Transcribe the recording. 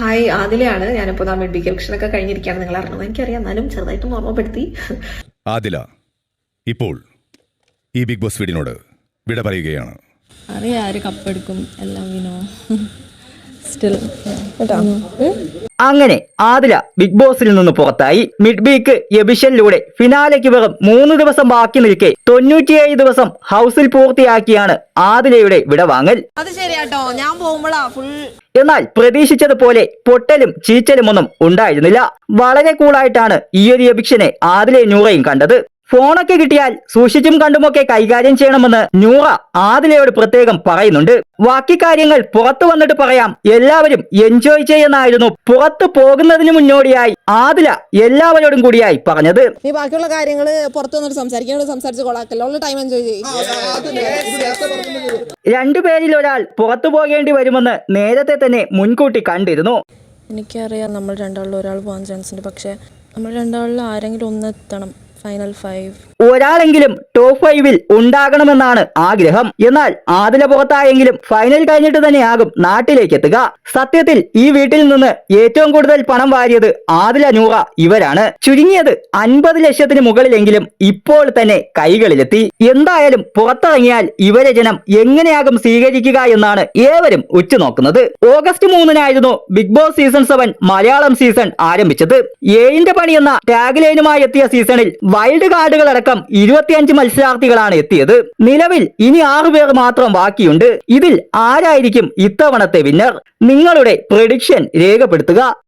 Hi ആദിലയാണ്. ഞാനിപ്പോൾ നാ mid B ഒക്കെ കഴിഞ്ഞിരിക്കുകയാണ്. നിങ്ങൾ അറിഞ്ഞത്? എനിക്കറിയാം. എന്നാലും ചെറുതായിട്ടും ഓർമ്മപ്പെടുത്തി. ആദില ഇപ്പോൾ ഈ ബിഗ് ബോസ് വീടിനോട് വിട പറയുകയാണ്. അറിയാം ആര് കപ്പെടുക്കും എല്ലാം വിനോ സ്റ്റിൽ അങ്ങനെ ആദില ബിഗ് ബോസിൽ നിന്ന് പുറത്തായി. മിഡ് വീക്ക് എബിഷനിലൂടെ ഫിനാലയ്ക്ക് വെറും മൂന്ന് ദിവസം ബാക്കി നിൽക്കെ തൊണ്ണൂറ്റിയേഴ് ദിവസം ഹൗസിൽ പൂർത്തിയാക്കിയാണ് ആദിലയുടെ വിടവാങ്ങൽ. അത് ശരിയാട്ടോ. ഞാൻ പോകുമ്പോഴാ ഫുൾ എന്നാൽ പ്രതീക്ഷിച്ചതുപോലെ പൊട്ടലും ചീച്ചലും ഒന്നും ഉണ്ടായിരുന്നില്ല. വളരെ കൂളായിട്ടാണ് ഈ ഒരു എബിക്ഷനെ ആദിലെ നൂറയും കണ്ടത്. ഫോണൊക്കെ കിട്ടിയാൽ സൂക്ഷിച്ചും കണ്ടുമൊക്കെ കൈകാര്യം ചെയ്യണമെന്ന് നൂറ ആദിലയോട് പ്രത്യേകം പറയുന്നുണ്ട്. ബാക്കി കാര്യങ്ങൾ പുറത്തു വന്നിട്ട് പറയാം. എല്ലാവരും എൻജോയ് ചെയ്യുന്നായിരുന്നു പുറത്തു പോകുന്നതിന് മുന്നോടിയായി ആദില എല്ലാവരോടും കൂടിയായി പറഞ്ഞത്. നീ ബാക്കിയുള്ള കാര്യങ്ങൾ പുറത്തു വന്നിട്ട് സംസാരിക്കാനോട് സംസാരിച്ച് കൊളാക്കല്ലോ. ഉള്ള ടൈം എൻജോയ് ചെയ്യും. രണ്ടുപേരിൽ ഒരാൾ പുറത്തു പോകേണ്ടി വരുമെന്ന് നേരത്തെ തന്നെ മുൻകൂട്ടി കണ്ടിരുന്നു. എനിക്കറിയാം നമ്മൾ രണ്ടാളിൽ ഒരാൾ പോകാൻ ചാൻസ് ഉണ്ട്. പക്ഷേ നമ്മൾ രണ്ടാളിൽ ആരെങ്കിലും ഒന്ന് എത്തണം. ഫൈനൽ ഫൈവ് ഒരാളെങ്കിലും ടോപ്പ് ഫൈവിൽ ഉണ്ടാകണമെന്നാണ് ആഗ്രഹം. എന്നാൽ ആദില പുറത്തായെങ്കിലും ഫൈനൽ കഴിഞ്ഞിട്ട് തന്നെയാകും നാട്ടിലേക്ക് എത്തുക. സത്യത്തിൽ ഈ വീട്ടിൽ നിന്ന് ഏറ്റവും കൂടുതൽ പണം വാരിയത് ആദില നൂറ ഇവരാണ്. ചുരുങ്ങിയത് അൻപത് ലക്ഷത്തിന് മുകളിലെങ്കിലും ഇപ്പോൾ തന്നെ കൈകളിലെത്തി. എന്തായാലും പുറത്തിറങ്ങിയാൽ ഇവരെ ജനം എങ്ങനെയാകും സ്വീകരിക്കുക എന്നാണ് ഏവരും ഉറ്റുനോക്കുന്നത്. August മൂന്നിനായിരുന്നു Bigg Boss season seven Malayalam season ആരംഭിച്ചത്. ഏഴിന്റെ പണി എന്ന ടാഗ് ലൈനുമായി എത്തിയ സീസണിൽ വൈൽഡ് കാർഡുകൾ അടക്കം ഇരുപത്തിയഞ്ച് മത്സരാർത്ഥികളാണ് എത്തിയത്. നിലവിൽ ഇനി ആറു പേർ മാത്രം ബാക്കിയുണ്ട്. ഇതിൽ ആരായിരിക്കും ഇത്തവണത്തെ വിന്നർ നിങ്ങളുടെ പ്രഡിക്ഷൻ രേഖപ്പെടുത്തുക.